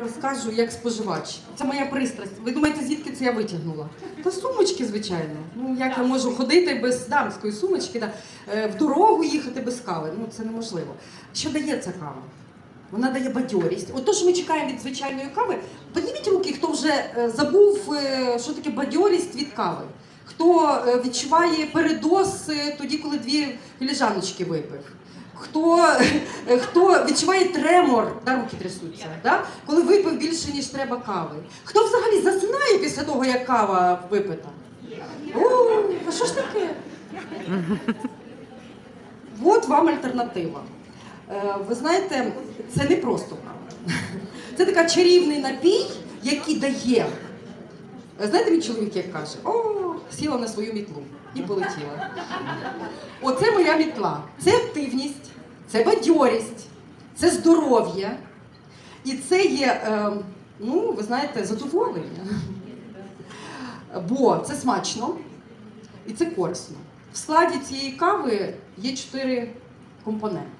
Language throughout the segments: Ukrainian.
розкажу як споживач. Це моя пристрасть. Ви думаєте, звідки це я витягнула? Та сумочки, звичайно. Ну як я можу ходити без дамської сумочки, да, е, в дорогу їхати без кави? Ну це неможливо. Що дає ця кава? Вона дає бадьорість. От то, що ми чекаємо від звичайної кави, підніміть руки, хто вже е, забув, е, що таке бадьорість від кави. Хто відчуває передоз тоді, коли дві філіжаночки випив. Хто, хто відчуває тремор, да, руки трясуться, да? коли випив більше, ніж треба кави. Хто взагалі засинає після того, як кава випита? О, а що ж таке? От вам альтернатива. Е, Ви знаєте, це не просто кава. Це така чарівний напій, який дає. Знаєте, мій чоловік як каже: о, сіла на свою мітлу і полетіла. Оце моя мітла. Це активність, це бадьорість, це здоров'я. І це є, е, ну, ви знаєте, задоволення. Бо це смачно і це корисно. В складі цієї кави є чотири компоненти.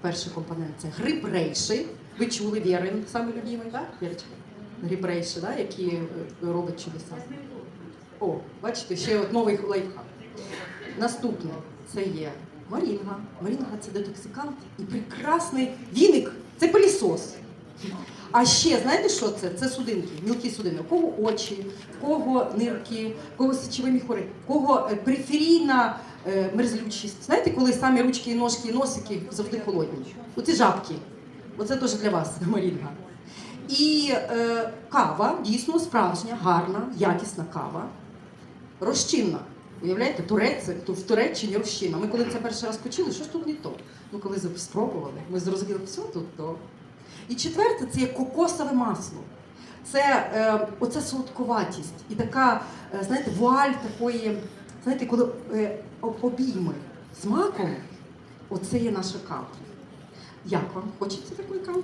Перший компонент це гриб рейши. Ви чули Вірин, саме любимий, так? Вірочка? Гриб рейши, да? які е, робить чудеса. О, бачите, ще от новий лайфхак. Наступне це є марінга. Марінга це детоксикант і прекрасний віник це пилісос. А ще знаєте, що це? Це судинки, мілкі судини. У кого очі, в кого нирки, в кого сечові міхури, в кого е, периферійна е, мерзлючість. Знаєте, коли самі ручки, ножки і носики завжди холодні. Оці жабки. Оце теж для вас марінга. І е, кава дійсно справжня, гарна, якісна кава розчинна. Уявляєте, турець, то в Туреччині розчинна. Ми коли це перший раз почули, що ж тут не то? Ну, коли спробували, ми зрозуміли, все тут то. І четверте, це є кокосове масло. Це е, оця солодковатість і така, е, знаєте, вуаль такої, знаєте, коли е, обійми з маком, оце є наша кава. Як вам? Хочеться такої кави?